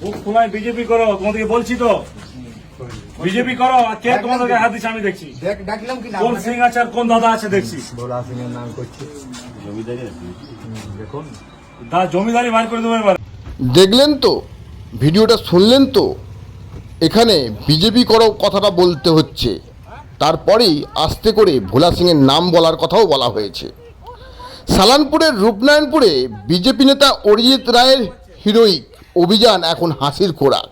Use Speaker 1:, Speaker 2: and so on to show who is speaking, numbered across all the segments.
Speaker 1: বুক ফুলাই বিজেপি করো তোমাদেরকে বলছি তো। বিজেপি করো কে তোমাদেরকে হাত দিচ্ছে আমি দেখছি।
Speaker 2: দেখ ডাকলাম কি না?
Speaker 1: কোন সিং আছে আর কোন দাদা আছে দেখছি।
Speaker 2: ভোলা সিং এর নাম করছি। দেখুন।
Speaker 1: দা জমিদারি বার করে দেবো এবার।
Speaker 3: দেখলেন তো? ভিডিওটা শুনলেন তো? এখানে বিজেপি করো কথাটা বলতে হচ্ছে। তারপরেই আস্তে করে ভোলা সিংয়ের নাম বলার কথাও বলা হয়েছে। সালানপুরের রূপনারায়ণপুরে বিজেপি নেতা অরিজিৎ রায়ের হিরোইক অভিযান এখন হাসির খোরাক।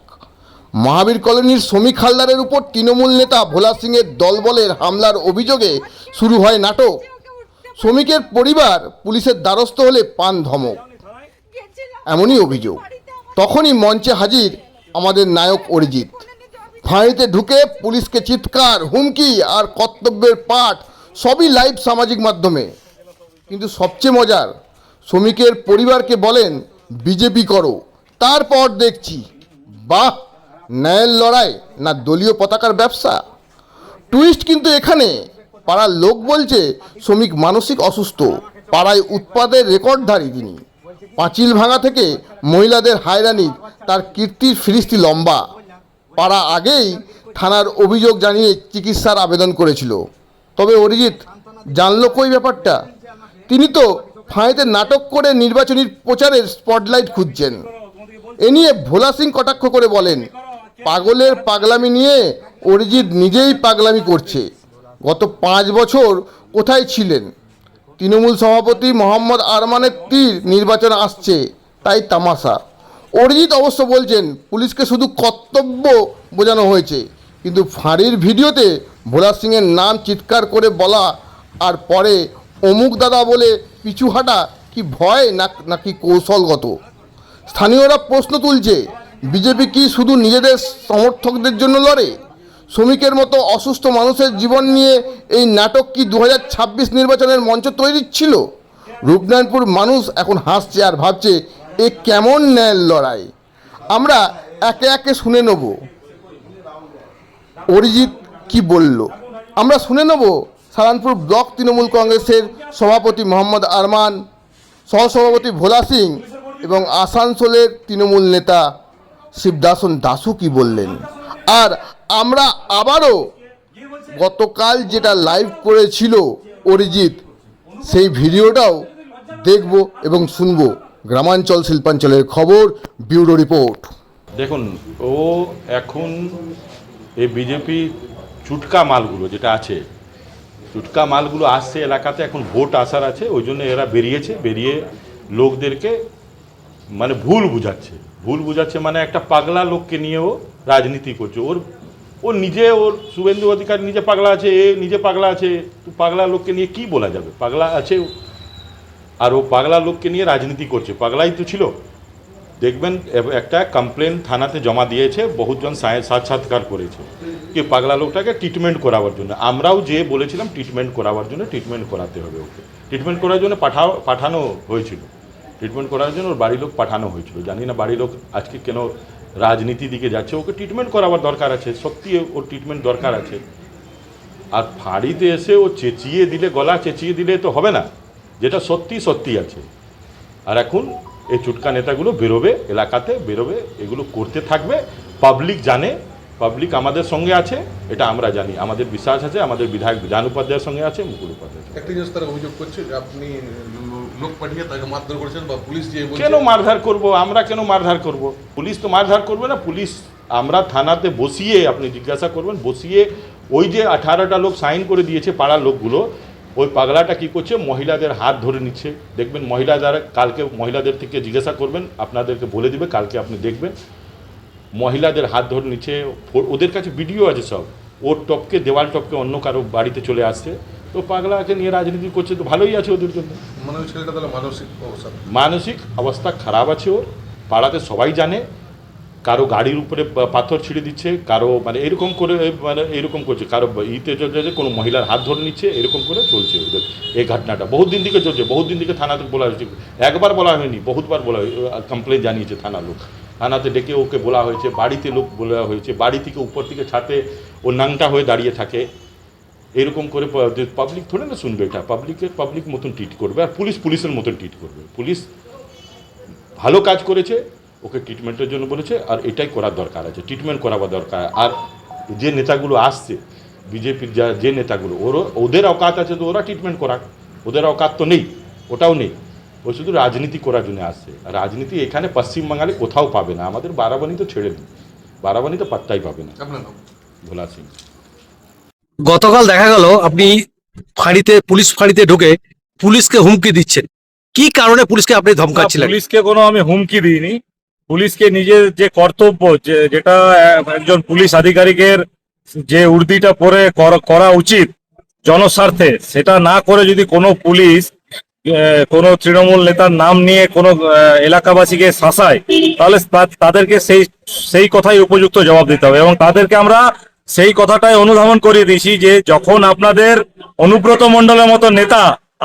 Speaker 3: মহাবীর কলোনির শ্রমিক হালদারের উপর তৃণমূল নেতা ভোলা সিংয়ের দলবলের হামলার অভিযোগে শুরু হয় নাটক। শ্রমিকের পরিবার পুলিশের দ্বারস্থ হলে পান ধমক। এমনই অভিযোগ। তখনই মঞ্চে হাজির আমাদের নায়ক অরিজিৎ। ফাঁড়িতে ঢুকে পুলিশকে চিৎকার, হুমকি আর কর্তব্যের পাঠ সবই লাইভ সামাজিক মাধ্যমে। কিন্তু সবচেয়ে মজার শ্রমিকের পরিবারকে বলেন, বিজেপি করো। তারপর দেখছি, বাহ, ন্যায়ের লড়াই না দলীয় পতাকার ব্যবসা? টুইস্ট কিন্তু এখানে, পাড়ার লোক বলছে শ্রমিক মানসিক অসুস্থ, পাড়ায় উৎপাদের রেকর্ডধারী তিনি। পাঁচিল ভাঙা থেকে মহিলাদের হায়রানির তার কীর্তির ফিরিস্তি লম্বা। পাড়া আগেই থানার অভিযোগ জানিয়ে চিকিৎসার আবেদন করেছিল। তবে অরিজিৎ জানলো কই ব্যাপারটা? তিনি তো ফাঁড়িতে নাটক করে নির্বাচনী প্রচারের স্পটলাইট খুঁজছেন। এ নিয়ে ভোলা সিং কটাক্ষ করে বলেন, পাগলের পাগলামি নিয়ে অরিজিৎ নিজেই পাগলামি করছে। গত পাঁচ বছর কোথায় ছিলেন? তৃণমূল সভাপতি মোহাম্মদ আরমানের তীর নির্বাচন আসছে, তাই তামাশা। অরিজিৎ অবশ্য বলছেন, পুলিশকে শুধু কর্তব্য বোঝানো হয়েছে, কিন্তু ফাঁড়ির ভিডিওতে ভোলা সিংয়ের নাম চিৎকার করে বলা আর পরে অমুক দাদা বলে পিছু হাঁটা কি ভয় না নাকি কৌশলগত? স্থানীয়রা প্রশ্ন তুলছে, বিজেপি কি শুধু নিজেদের সমর্থকদের জন্য লড়ে? শ্রমিকের মতো অসুস্থ মানুষের জীবন নিয়ে এই নাটক কি দু হাজার ছাব্বিশ নির্বাচনের মঞ্চ তৈরি ছিল? রূপনারায়ণপুর মানুষ এখন হাসছে আর ভাবছে, এ কেমন ন্যায়ের লড়াই? আমরা একে একে শুনে নেব। অরিজিৎ কি বলল? আমরা শুনে নেব সালানপুর ব্লক তৃণমূল কংগ্রেসের সভাপতি মোহাম্মদ আরমান, সহসভাপতি ভোলা সিং এবং আসানসোলের তৃণমূল নেতা শিবদাসন দাসু কি বললেন? আর আমরা আবারও গতকাল যেটা লাইভ করেছিল অরিজিৎ, সেই ভিডিওটাও দেখব এবং শুনব। গ্রামাঞ্চল শিল্পাঞ্চলের খবর, ব্যুরো রিপোর্ট।
Speaker 4: দেখুন, ও এখন এই বিজেপি চুটকা মালগুলো যেটা আছে, চুটকা মালগুলো আসছে এলাকাতে, এখন ভোট আসার আছে, ওই জন্য এরা বেরিয়েছে, বেরিয়ে লোকদেরকে মানে ভুল বুঝাচ্ছে। ভুল বুঝাচ্ছে মানে একটা পাগলা লোককে নিয়ে ও রাজনীতি করছে। ওর, ও নিজে, ওর শুভেন্দু অধিকার নিজে পাগলা আছে, এ নিজে পাগলা আছে, তো পাগলা লোককে নিয়ে কি বলা যাবে? পাগলা আছে আর ও পাগলা লোককে নিয়ে রাজনীতি করছে। পাগলাই তো ছিল। দেখবেন একটা কমপ্লেন থানাতে জমা দিয়েছে, বহুজন সাক্ষাৎকার করেছে কি পাগলা লোকটাকে ট্রিটমেন্ট করাবার জন্য। আমরাও যে বলেছিলাম ট্রিটমেন্ট করাবার জন্য ট্রিটমেন্ট করাতে হবে ওকে। ট্রিটমেন্ট করার জন্য পাঠাও, পাঠানো হয়েছিল। ট্রিটমেন্ট করার জন্য ওর বাড়ির লোক পাঠানো হয়েছিল। জানি না বাড়ির লোক আজকে কেন রাজনীতি দিকে যাচ্ছে। ওকে ট্রিটমেন্ট করাবার দরকার আছে, সত্যি ওর ট্রিটমেন্ট দরকার আছে। আর ফাঁড়িতে এসে ও চেঁচিয়ে দিলে, গলা চেঁচিয়ে দিলে তো হবে না, যেটা সত্যি সত্যি আছে। আর এখন এই চুটকা নেতাগুলো বেরোবে, এলাকাতে বেরোবে, এগুলো করতে থাকবে। পাবলিক জানে পাবলিক আমাদের সঙ্গে আছে, এটা আমরা জানি। আমাদের বিশ্বাস আছে, আমাদের বিধায়ক জান উপাধ্যায়ের সঙ্গে আছে, মুকুল উপাধ্যায়।
Speaker 5: একটি জিনিস তারা অভিযোগ করছে যে আপনি লোক পাঠিয়ে তাকে মারধর করেছেন বা পুলিশ দিয়ে
Speaker 4: কেন মারধার করব? আমরা কেন মারধার করব? পুলিশ তো মারধার করবে না, পুলিশ আমরা থানাতে বসিয়ে আপনি জিজ্ঞাসা করবেন, বসিয়ে ওই যে আঠারোটা লোক সাইন করে দিয়েছে পাড়ার লোকগুলো, ওই পাগলাটা কি করছে? মহিলাদের হাত ধরে নিচ্ছে। দেখবেন মহিলা মহিলাদের, কালকে মহিলাদের থেকে জিজ্ঞাসা করবেন, আপনাদেরকে বলে দিবে, কালকে আপনি দেখবেন। মহিলাদের হাত ধরে নিচ্ছে, ওদের কাছে ভিডিও আছে সব। ওর টপকে, দেওয়াল টপকে অন্য কারও বাড়িতে চলে আসছে। তো পাগলাকে নিয়ে রাজনীতি করছে তো ভালোই আছে ওদের জন্য।
Speaker 5: মানে মানসিক অবস্থা।
Speaker 4: মানসিক অবস্থা খারাপ আছে ওর পাড়াতে সবাই জানে কারও গাড়ির উপরে পাথর ছিঁড়ে দিচ্ছে কারও মানে এরকম করে মানে এরকম করছে কারও ইতে চলছে কোনো মহিলার হাত ধরে নিচ্ছে এরকম করে চলছে ওদের এই ঘটনাটা। বহুত দিন থেকে চলছে বহুত দিন থেকে থানাতে বলা হয়েছে। একবার বলা হয়নি বহুতবার বলা কমপ্লেন জানিয়েছে থানা লোক। থানাতে ডেকে ওকে বলা হয়েছে বাড়িতে লোক বলা হয়েছে বাড়ি থেকে উপর থেকে ছাতে ও নাংটা হয়ে দাঁড়িয়ে থাকে। এরকম করে পাবলিক থোড়ে না শুনবে এটা? পাবলিকের পাবলিক মতন ট্রিট করবে। আর পুলিশ পুলিশের মতন ট্রিট করবে। পুলিশ ভালো কাজ করেছে ওকে ট্রিটমেন্টের জন্য বলেছে আর এটাই করার দরকার আছে। ট্রিটমেন্ট করাবার দরকার। আর যে নেতাগুলো আসছে বিজেপির যা যে নেতাগুলো ওরও ওদের অকাত আছে তো ওরা ট্রিটমেন্ট করাক। ওদের অকাত তো নেই ওটাও নেই। ও শুধু রাজনীতি করার জন্য আসছে। আর রাজনীতি এখানে পশ্চিমবাংলায় কোথাও পাবে না। আমাদের বারাবানি তো ছেড়ে দিন। বারাবানি তো পাত্তাই পাবে না। ভোলা সিং।
Speaker 6: গতকাল দেখা গেল আপনি ফাঁড়িতে, পুলিশ ফাঁড়িতে ঢুকে পুলিশকে হুমকি দিচ্ছেন। কি কারণে পুলিশকে আপনি ধমকাচ্ছিলেন?
Speaker 1: পুলিশকে কোনো আমি হুমকি দিইনি। পুলিশকে নিজের যে কর্তব্য যেটা একজন পুলিশ আধিকারিকের যে উর্দিটা পরে করা উচিত জনস্বার্থে, সেটা না করে যদি কোনো পুলিশ কোনো তৃণমূল নেতার নাম নিয়ে কোনো এলাকাবাসীকে শাসায়, তাহলে তাদেরকে সেই সেই কথাই উপযুক্ত জবাব দিতে হবে এবং তাদেরকে আমরা সেই কথাটাই অনুধাবন করিয়ে দিয়েছি যে যখন আপনাদের অনুব্রত মণ্ডলের মতো নেতা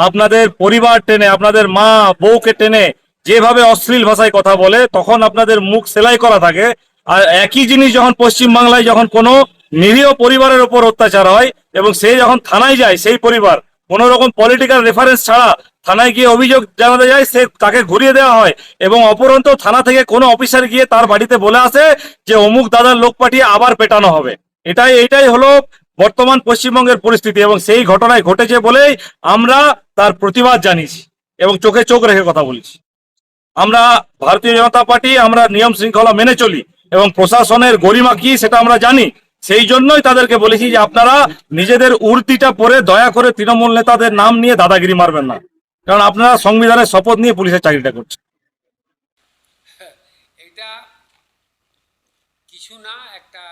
Speaker 1: আপনাদের পরিবার টেনে, আপনাদের মা বউকে টেনে যেভাবে অশ্লীল ভাষায় কথা বলে, তখন আপনাদের মুখ সেলাই করা থাকে। আর একই জিনিস যখন পশ্চিম বাংলায় যখন কোনো নিরীহ পরিবারের ওপর অত্যাচার হয় এবং সে যখন থানায় যায়, সেই পরিবার, কোনো রকম পলিটিক্যাল রেফারেন্স ছাড়া থানায় গিয়ে অভিযোগ জানাতে যায়, সে তাকে ঘুরিয়ে দেওয়া হয় এবং অপরন্ত থানা থেকে কোনো অফিসার গিয়ে তার বাড়িতে বলে আসে যে, অমুক দাদার লোক পাঠিয়ে আবার পেটানো হবে। এটাই এটাই হলো বর্তমান পশ্চিমবঙ্গের পরিস্থিতি এবং সেই ঘটনায় ঘটেছে বলেই আমরা তার প্রতিবাদ জানিয়েছি এবং চোখে চোখ রেখে কথা বলেছি। আমরা ভারতীয় জনতা পার্টি, আমরা নিয়ম শৃঙ্খলা মেনে চলি এবং প্রশাসনের গরিমা কি সেটা আমরা জানি, সেই জন্যই তাদেরকে বলেছি যে আপনারা নিজেদের উর্তিটা পরে দয়া করে তৃণমূল নেতাদের নাম নিয়ে দাদাগিরি মারবেন না। কারণ আপনারা সংবিধানের শপথ নিয়ে পুলিশের চাকরিটা করছেন
Speaker 7: এটা কিছু না একটা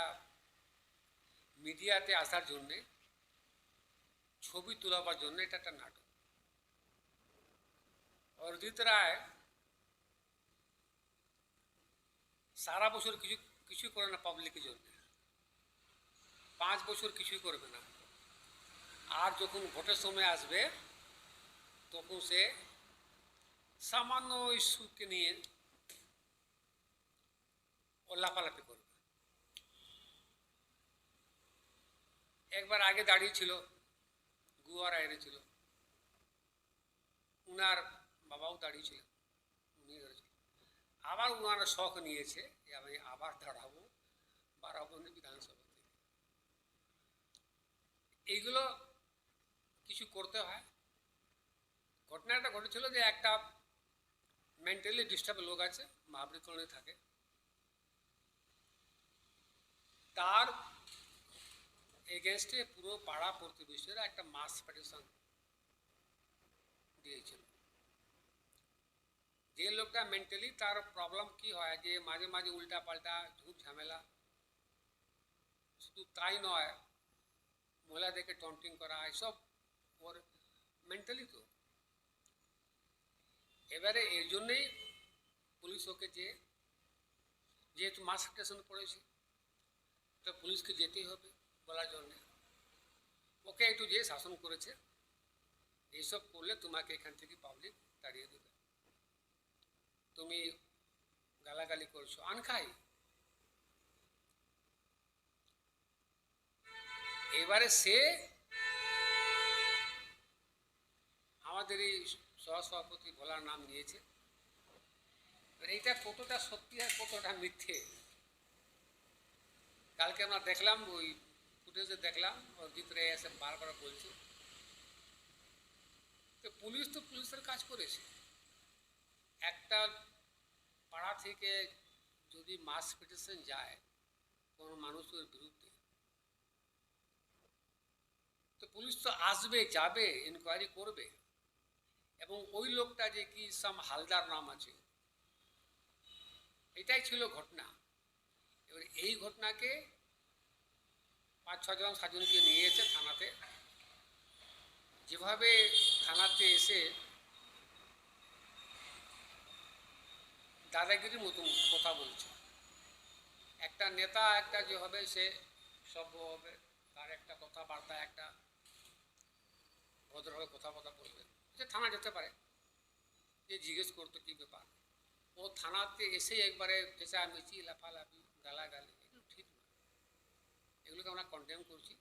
Speaker 7: মিডিয়াতে আসার জন্যে, ছবি তোলাবার জন্য এটা একটা নাটক। অরিজিৎ রায় সারা বছর কিছু কিছু করে না পাবলিকের জন্য। পাঁচ বছর কিছুই করবে না। আর যখন ভোটের সময় আসবে, তখন সে সামান্য ইস্যুকে নিয়ে ও লাফালাফি করবে। একবার আগে দাঁড়িয়েছিল গুয়ার আইনে ছিল। উনার বাবাও দাঁড়িয়ে দাঁড়িয়েছিল উনি আবার উনারা শখ নিয়েছে যে আমি আবার দাঁড়াবো বারাবন্দি বিধানসভাতে এইগুলো কিছু করতে হয়। ঘটনাটা ঘটেছিল যে একটা মেন্টালি ডিস্টার্ব লোক আছে মহাবৃতনে থাকে। তার এগেনস্টে পুরো পাড়া প্রতিবেশীরা একটা মাস পিটিশন দিয়েছিল। যে লোকটা মেন্টালি তার প্রবলেম কি হয়, যে মাঝে মাঝে উল্টা পাল্টা ঝুট ঝামেলা। শুধু তাই নয়, মহিলাদেরকে টন্টিং করা, এসব ওর মেন্টালি তো। এবারে এর জন্যেই পুলিশ ওকে যে, যেহেতু মাস স্টেশন পড়েছে তো পুলিশকে যেতেই হবে। বলার জন্যে। ওকে একটু যে শাসন করেছে। এইসব করলে তোমাকে এখান থেকে পাবলিক তাড়িয়ে দেবে। তুমি গালাগালি করছ। আনখাই। এবারে সে আমাদের এই সহসভাপতি ভোলার নাম নিয়েছে। এইটা কতটা সত্যি আর কতটা মিথ্যে? কালকে আমরা দেখলাম ওই ফুটেজে দেখলাম অজিত রে এসে বারবার বলছে। তো পুলিশ তো পুলিশের কাজ করেছে। একটা পাড়া থেকে যদি মাস পিটিশন যায় কোনো মানুষের বিরুদ্ধে, তো পুলিশ তো আসবে, যাবে ইনকোয়ারি করবে। এবং ওই লোকটা যে কি সাম হালদার নাম আছে, এটাই ছিল ঘটনা। এবার এই ঘটনাকে পাঁচ ছজন সাতজনকে নিয়ে এসে থানাতে। যেভাবে থানাতে এসে দাদাগিরির মতো কথা বলছে। একটা নেতা, একটা যে হবে, সে সভ্য হবে, তার একটা কথাবার্তা, একটা ভদ্রভাবে কথা কথাবার্তা বলবে। সে থানা যেতে পারে। যে জিজ্ঞেস করতো, কী ব্যাপার? ও থানাতে এসে একবারে চেঁচামেচি লাফালাফি, গালাগালি। এগুলোকে আমরা কন্ডেম করছি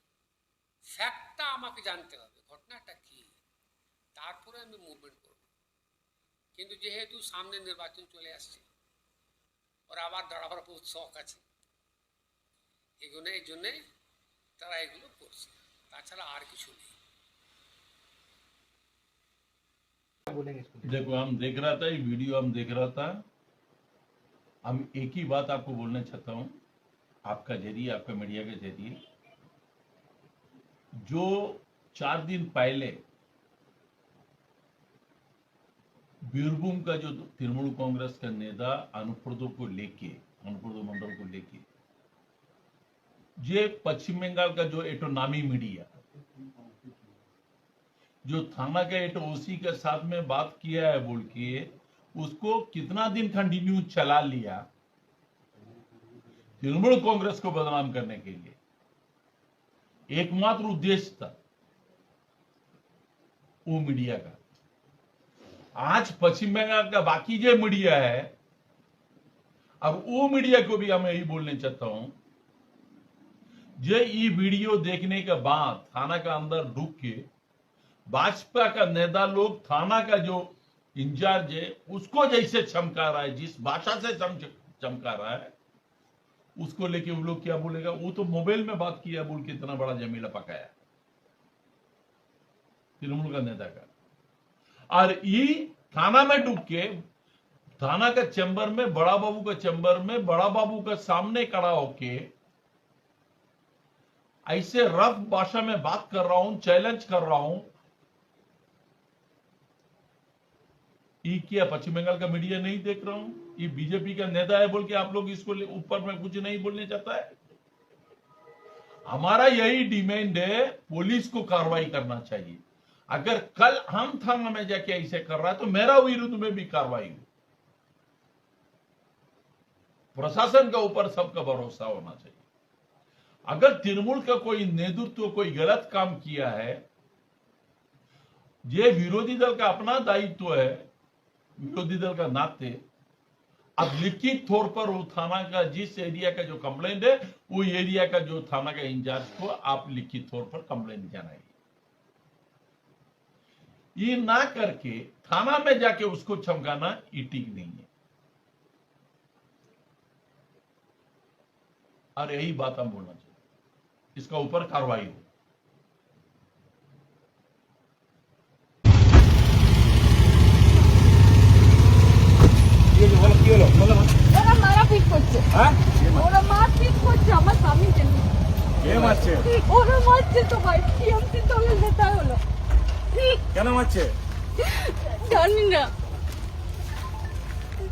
Speaker 7: ফ্যাক্টটা আমাকে জানতে হবে ঘটনাটা কি তারপরে আমি মুভমেন্ট করব কিন্তু যেহেতু সামনে নির্বাচন চলে আসছে ওর আবার দাঁড়াবার বহুত শখ আছে এগুলো এই জন্যে তারা এগুলো করছে তাছাড়া আর কিছু নেই
Speaker 8: देखो हम देख रहा था ये वीडियो हम देख रहा था हम एक ही बात आपको बोलना चाहता हूं आपका ज़रिए आपका मीडिया के ज़रिए जो चार दिन पहले बीरभूम का जो तृणमूल कांग्रेस का नेता अनुप्रदो को लेके, अनुप्रदो मंडल को लेके ये पश्चिम बंगाल का जो एटो नामी मीडिया, जो थाना के एटो ओसी के साथ में बात किया है बोल के, उसको कितना दिन कंटिन्यू चला लिया तृणमूल कांग्रेस को बदनाम करने के लिए। एकमात्र उद्देश्य था वो मीडिया का। आज पश्चिम बंगाल का बाकी जो मीडिया है, अब वो मीडिया को भी हम यही बोलने चाहता हूँ, जो ये वीडियो देखने के बाद थाना का अंदर ढुक के भाजपा का नेता लोग, थाना का जो इंचार्ज है, उसको जैसे चमका रहा है, जिस भाषा से चमका रहा है उसको लेके वो लोग क्या बोलेगा? वो तो मोबाइल में बात किया बोल के इतना बड़ा जमीला पकाया। तृणमूल का नेता का। और ये थाना में डूब के, थाना का चैम्बर में, बड़ा बाबू का चैम्बर में, बड़ा बाबू का सामने खड़ा होके ऐसे रफ भाषा में बात कर रहा हूँ चैलेंज कर रहा हूँ। ये क्या, पश्चिम बंगाल का मीडिया नहीं देख रहा हूँ? ये बीजेपी का नेता है बोल के आप लोग इसको ऊपर में कुछ नहीं बोलने चाहता है? हमारा यही डिमांड है, पुलिस को कार्रवाई करना चाहिए। अगर कल हम थाना में जाके ऐसे कर रहा है तो मेरा विरुद्ध में भी कार्रवाई प्रशासन का ऊपर सबका भरोसा होना चाहिए। अगर तृणमूल का कोई नेतृत्व, कोई गलत काम किया है, ये विरोधी दल का अपना दायित्व है, विरोधी दल का नाते अब लिखित तौर पर वो थाना का, जिस एरिया का जो कंप्लेंट है, वो एरिया का जो थाना का इंचार्ज को आप लिखित तौर पर कंप्लेंट जनाइए। ये ना करके थाना में जाके उसको चमकाना ये नहीं है। और यही बात हम बोलना चाहिए इसका ऊपर कार्रवाई हो।
Speaker 9: করছে ওরা মারপিট করছে আমার স্বামীকে নিয়ে।
Speaker 1: কে মারছে?
Speaker 9: ওরা মারছে তো ভাই টিএমসি দলের নেতা হলো।
Speaker 1: কেন মারছে?
Speaker 9: জানি না।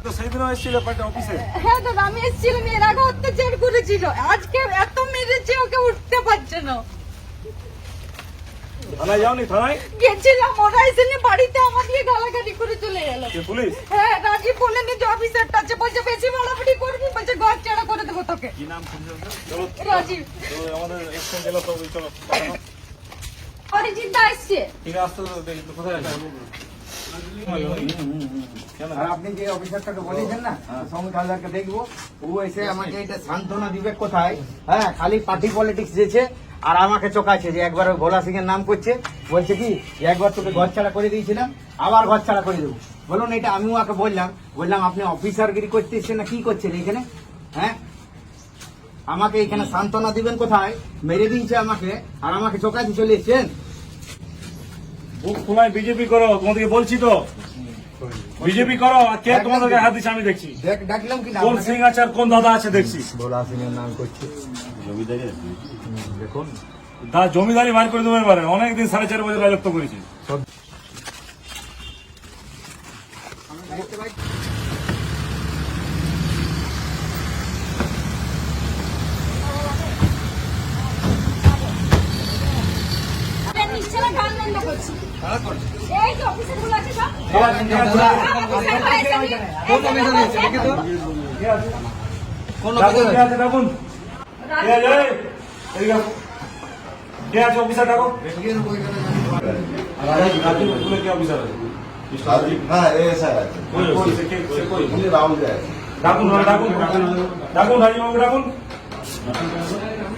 Speaker 1: তো সেদিনও এসেছিল পার্টি অফিসে।
Speaker 9: হ্যাঁ দাদা আমি এসেছিলাম এর আগে অত্যাচার করেছিল। আজকে এত মেরেছে ওকে উঠতে পারছে না।
Speaker 1: থানায় যাওনি থানায়?
Speaker 9: গেছিলাম ওরা এসে নিয়ে বাড়িতে আমাকে গালাগালি করে চলে গেল।
Speaker 1: কে পুলিশ?
Speaker 9: হ্যাঁ রাজীব যে অফিসারটা আছে বলছে বেশি করবি বলছে ঘর ছাড়া করে দেবো তোকে।
Speaker 1: কি নাম চলো।
Speaker 9: রাজীব।
Speaker 1: আমাদের এক্সচেঞ্জ গেল তো চলো
Speaker 9: অরিজিৎ দা এসছে।
Speaker 1: ঠিক আছে তো কোথায় আছে।
Speaker 2: আপনি যে অফিসারটাকে বলেছেন না সৌমিক হালদারকে দেখব ও এসে আমাকে এটা সান্ত্বনা দিবে কোথায়? হ্যাঁ খালি পার্টি পলিটিক্স দিয়েছে আর আমাকে চোখাচ্ছে যে একবার ওই ভোলা সিং এর নাম করছে বলছে কি যে একবার তোকে ঘর ছাড়া করে দিয়েছিলাম আবার ঘর ছাড়া করে দেবো। বলুন এটা আমিও ওকে বললাম বললাম আপনি অফিসারগিরি করতে এসছেন না কি করছেন এখানে? হ্যাঁ? আমাকে এখানে সান্ত্বনা দিবেন কোথায়? মেরে দিয়েছে আমাকে আর আমাকে চোখাতে চলে এসছেন?
Speaker 1: তোমায় বিজেপি করো তোমাদেরকে বলছি তো। বিজেপি করো কে তোমাদেরকে হাত দিচ্ছে আমি দেখছি।
Speaker 2: দেখ ডাকলাম কি
Speaker 1: কোন সিং আছে আর কোন দাদা আছে দেখছি।
Speaker 2: ভোলা সিং এর নাম করছে। দেখুন।
Speaker 1: দা জমিদারি বার করে দেবে এবারে। অনেকদিন সাড়ে চার বছর রাজত্ব করেছি।
Speaker 2: কোন
Speaker 1: কে আছে অফিসার ডাকো কে অফিসার আছে?
Speaker 10: হ্যাঁ আছে?
Speaker 1: ডাকুন ডাকুন। ডাকুন রাজীববাবু ডাকুন।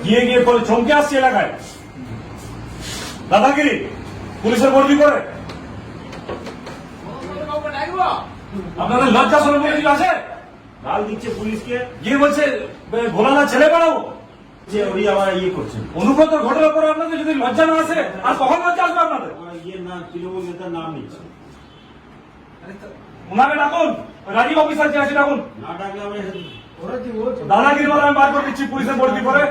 Speaker 1: গিয়ে গিয়ে বলে চমকে আসছে এলাকায়। দাদাগিরি পুলিশের বদলি করে। আপনাদের লজ্জা কিছু আছে? গাল দিচ্ছে পুলিশকে। গিয়ে বলছে "বে, ভোলানা ছেলে বানাবো
Speaker 10: যে উনি আবার ইয়ে করছেন।
Speaker 1: অনুব্রত ঘটনার পরে আপনাদের যদি লজ্জা না আসে আর কখন লজ্জা আসবে আপনাদের?
Speaker 10: ইয়ে না তৃণমূল নেতার নাম নিচ্ছে।
Speaker 1: ওনাকে ডাকুন রাজীব অফিসার যে আছে ডাকুন।
Speaker 10: না ডাকলে আমরা
Speaker 1: দাদাগিরি বলে আমি বার করে দিচ্ছি পুলিশে ভর্তি করে।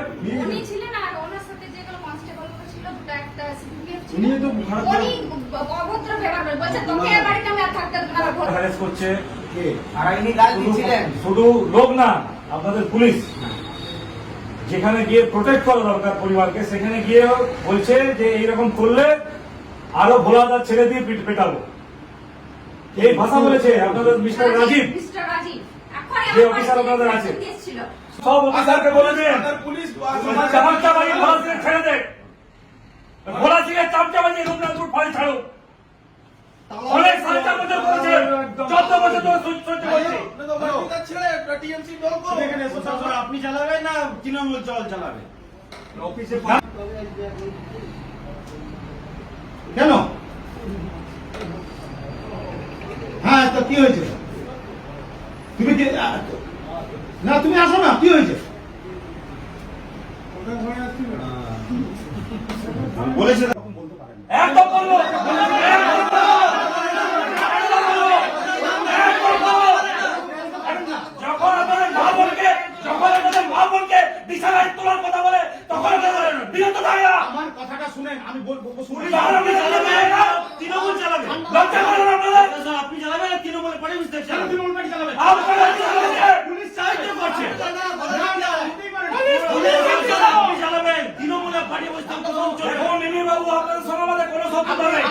Speaker 9: উনি ছিলেন আর ওনার সাথে যেগুলো কনস্টেবল ছিল দুটো একটা
Speaker 10: উনি তো
Speaker 9: অভদ্র ব্যবহার বলছে তোকে এ বাড়িতে আমি আর থাকতে দেবো না আমার ঘরে।
Speaker 1: হ্যারেস
Speaker 2: আর ইনি গাল দিচ্ছিলেন
Speaker 1: শুধু লোক না আপনাদের পুলিশ। যেখানে গিয়ে প্রোটেক্ট করা দরকার পরিবারকে সেখানে গিয়ে বলছে যে এইরকম করলে আরও ভোলাদার ছেড়ে দিয়ে পিট পেটাবো। এই ভাষা বলেছে আপনাদের মিস্টার রাজীব। যে অফিসার আপনাদের আছে। সব অফিসারকে বলে দেন।
Speaker 5: পুলিশ
Speaker 1: চামচাবাজি ছেড়ে দে। ভোলা এর চামচাবাজি রূপনাথপুর ফাঁড়ি ছাড়ো অনেক সাড়ে চার বছর চোদ্দ বছর ধরে সহ্য করছে
Speaker 10: আপনি চালাবেন না তৃণমূল চল চালাবে?
Speaker 1: অফিসে
Speaker 2: কেন? হ্যাঁ তো কি হয়েছে? তুমি না তুমি আসো না কি হয়েছে?
Speaker 10: বলেছে
Speaker 1: একদম বলব যখন আপনাদের মা বোনকে যখন আপনাদের মা বোনকে বিছানায় তোলার কথা বলে তখন আপনাদের বিরত থাকে না
Speaker 2: আমার কথাটা শুনেন আমি বলব শুনে
Speaker 1: যখন আপনি চালাবেন না, তৃণমূল চালাবে। লজ্জা করে না আপনাদের।
Speaker 10: আপনি চালাবেন? তৃণমূল পরে মিস্টেক
Speaker 2: তৃণমূল পার্টি চালাবে? পুলিশ সাহায্য করছে।
Speaker 10: তৃণমূলের পার্টি বসতে
Speaker 1: বাবু আপনাদের সঙ্গে কোনো শত্রুতা নেই।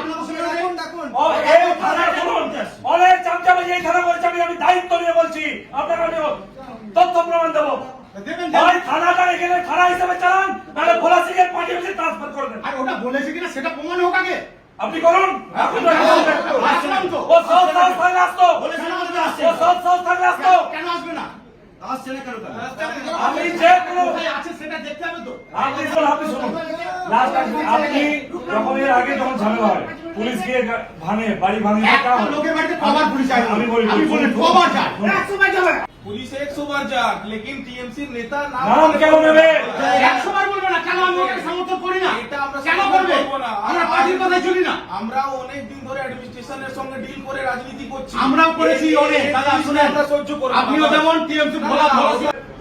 Speaker 2: ডাকুন
Speaker 1: ও, এই থানায় বলুন, অনেক চামচাবাজি এই থানা করেছে আমি দায়িত্ব নিয়ে বলছি। আপনাকে আমি তথ্য প্রমাণ দেবো। হয় থানাটা এখানে থানা হিসেবে চালান নাহলে ভোলা সিং এর পার্টি অফিসে ট্রান্সফার করে দেন।
Speaker 2: আর ওটা বলেছে কিনা সেটা প্রমাণ হোক আগে।
Speaker 1: আপনি করুন আপনি তো ও সব সব থাকলে আসতো।
Speaker 2: বলেছিলাম তো আসছে।
Speaker 1: ও সব সব থাকলে আসতো।
Speaker 2: কেন আসবে না?
Speaker 10: আসছে না কেন তাহলে?
Speaker 1: আমি যে কোনো
Speaker 2: আছে সেটা দেখতে হবে তো।
Speaker 1: আপনি আপনি শুনুন। লাস্ট আপনি যখন এর আগে যখন ঝামেলা হয় পুলিশ গিয়ে ভাঙে বাড়ি ভাঙে
Speaker 2: লোকের বাড়িতে কবার পুলিশ
Speaker 1: আমি বলি
Speaker 2: আমি বলি কবার যায়। একশো বার যাবে।
Speaker 5: পুলিশ একশো বার যাক লেকিন টিএমসি নেতা
Speaker 1: নাম কেন নেবে?
Speaker 2: একশো বার বলবে না। কেন আমি সমর্থন করি না?
Speaker 5: এটা আমরা
Speaker 2: কেন করবে? আমরা পার্টির কথাই চলি না।
Speaker 5: আমরা অনেক দিন ধরে অ্যাডমিনিস্ট্রেশনের সঙ্গে ডিল করে রাজনীতি করছি।
Speaker 2: আমরাও করেছি অনেক দাদা শুনেন।
Speaker 5: আমরা সহ্য করব
Speaker 2: আপনিও যেমন টিএমসি ভোলা ভোলা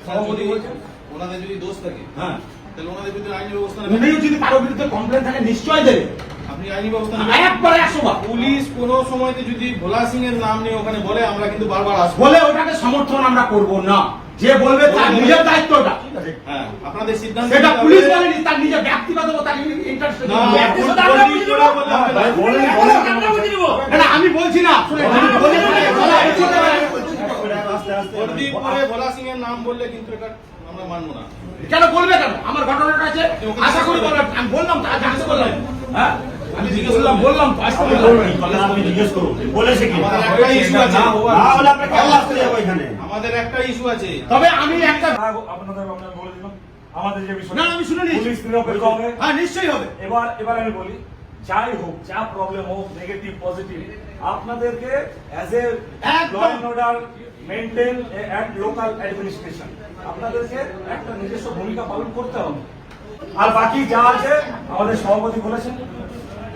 Speaker 5: সভাপতি বলছেন ওনাদের যদি দোষ থাকে
Speaker 2: হ্যাঁ।
Speaker 5: তাহলে ওনাদের বিরুদ্ধে আইনি ব্যবস্থা
Speaker 2: উনি যদি কারও বিরুদ্ধে কমপ্লেন থাকে নিশ্চয় দেবে।
Speaker 5: পুলিশ কোনো সময়তে যদি ভোলা সিং এর নাম নিয়ে ওখানে বলে আমরা কিন্তু বারবার আসব।
Speaker 2: বলে ওটাকে সমর্থন আমরা করব না। যে বলবে তার নিজের দায়িত্বটা।
Speaker 5: হ্যাঁ আপনাদের সিদ্ধান্ত
Speaker 2: সেটা পুলিশ বলেনি তার নিজের ব্যক্তিগত তার ইন্টারেস্ট
Speaker 5: না,
Speaker 2: আমি বলছি না।
Speaker 5: ভোলা সিং এর নাম বললে কিন্তু এটা আমরা মানবো না।
Speaker 2: কেন বলবে কেন? আমার ঘটনাটা আছে। আশা করি বলবেন আমি বললাম তো আজ বললাম। হ্যাঁ? আমি জিজ্ঞেস করলাম বললাম তো আসতে বললাম।
Speaker 10: তাহলে আপনি জিজ্ঞেস করুন বলেছে কি?
Speaker 5: একটা ইস্যু আছে।
Speaker 10: না হলে আমরা কেন আসতে যাব এখানে?
Speaker 5: আমাদের একটা ইস্যু আছে।
Speaker 2: তবে আমি একটা
Speaker 1: আপনাদের আমরা বলে দিলাম। আমাদের যে বিষয়
Speaker 2: না, আমি শুনে নিয়েছি।
Speaker 1: পুলিশ নিরপেক্ষ হবে।
Speaker 2: হ্যাঁ নিশ্চয়ই হবে।
Speaker 1: এবার এবার আমি বলি যাই হোক যা প্রবলেম হোক নেগেটিভ পজিটিভ আপনাদেরকে অ্যাজ এ
Speaker 2: একদম।
Speaker 1: Law and order maintain at local administration আপনাদেরকে একটা নিজস্ব ভূমিকা পালন করতে হবে। আর বাকি যা আছে আমাদের সভাপতি বলেছেন